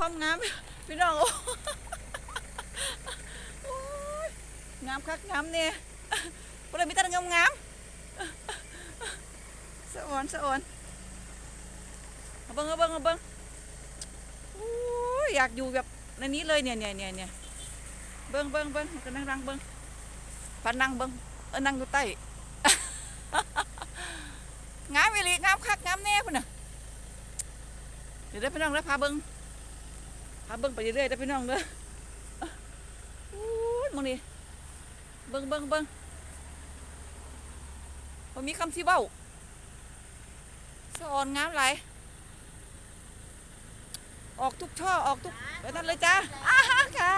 ความงามพี่น้องโอ้โอ้ยงามคักงามเนี่ยบ่ได้มีแต่งามงามสะอ่อนสะอ่อนเบิ่งเบิ่งเบิ่งโอ้ยอยากอยู่แบบในนี้เลยเนี่ยเนี่ยเนี่ยเนี่ยเบิ่งเบิ่งเบิ่งก็นั่งรังเบิ่งพานั่งเบิ่งเออนั่งอยู่ใต้งามอีหลีงามคักงามแน่พุ่นน่ะเดี๋ยวได้อพี่น้องเด้พาเบิ่ง พาเบิ่งไปเรื่อยๆเด้อพี่น้องเด้อู้มึงนี่เบิ่งเบิ่งเบิ่งบ่มีคำสิเว้าสะออนงามหลออกทุกช่อออกทุกไปนั่นเลยจ้าอ้าค่ะ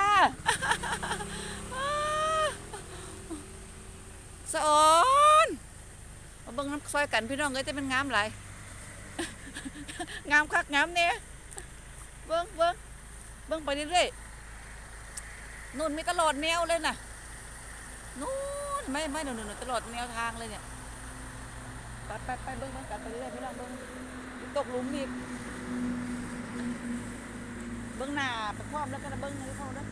สะออนมาเบิ่งน้ำซอยกันพี่น้องเอ้ยจะเป็นงามหลงามคักงามเนี่ยเบิ่งเบิ่ง เบิ่งไปเรื่อยๆนู่นมีตลอดแนวเลยน่ะนู่นไม่ไม่นู่นนู่นตลอดแนวทางเลยเนี่ยไปไปไปเบิ่งเบิ่งกันไปเรื่อยๆพี่น้องเบิ่งตกหลุมอีกเบิ่งหน้าไปพร้อมแล้วก็เบิ่งให้พร้อมแล้ว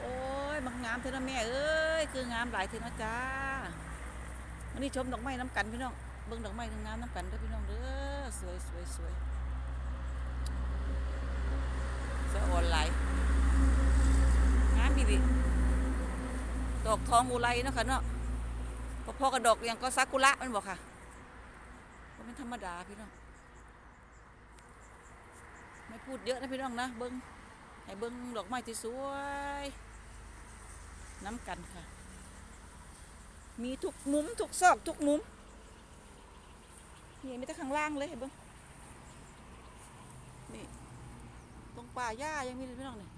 โอ้ยมันงามเทนั้นแม่เอ้ยคืองามหลายเทนั้นจ้าวันนี้ชมดอกไม้น้ำกันพี่น้องเบิ่งดอกไม้งามน้ำกันเด้อพี่น้องเด้อสวยสวยสวย สะออนไหลงามดีดิดอกทองอุไรเนาะค่ะเนาะพอๆกับดอกอย่างก็ซากุระมันบอกค่ะก็เป็นธรรมดาพี่น้องไม่พูดเยอะนะพี่น้องนะเบิ่งให้เบิ่งดอกไม้ที่สวยน้ำกันค่ะ มีทุกมุมทุกซอกทุกมุมนี่มีแต่ข้างล่างเลยเห็นบิ้งนี่ ตรง ป่าหญ้ายังมีเลยพี่น้องนี่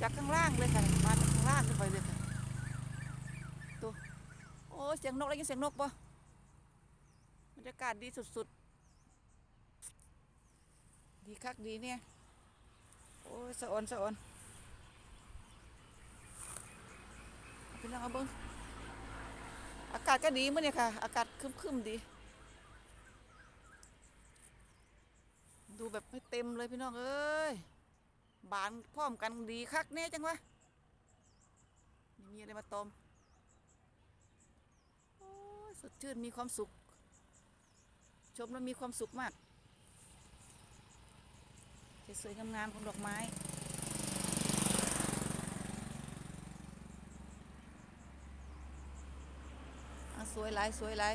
จากข้างล่างเลยค่ะมาจากข้างล่างขึ้นไปเลยค่ะตัวโอ้เสียงนกได้ยินเสียงนกปะบรรยากาศดีสุดๆ ดีคักดีเนี่ย โอ้ยสะออนสะออนพี่น้องเอาเบิ้งอากาศก็ดีมื่อเนี่ยค่ะ อากาศคึมๆดี ดูแบบไม่เต็มเลยพี่น้องเอ้ยบานพร้อมกันดีคักแน่จังวะไม่มีอะไรมาตอมโอ้ยสดชื่นมีความสุข ชมแล้วมีความสุขมากสวยๆงามๆของดอกไม้สวยหลายสวยหลาย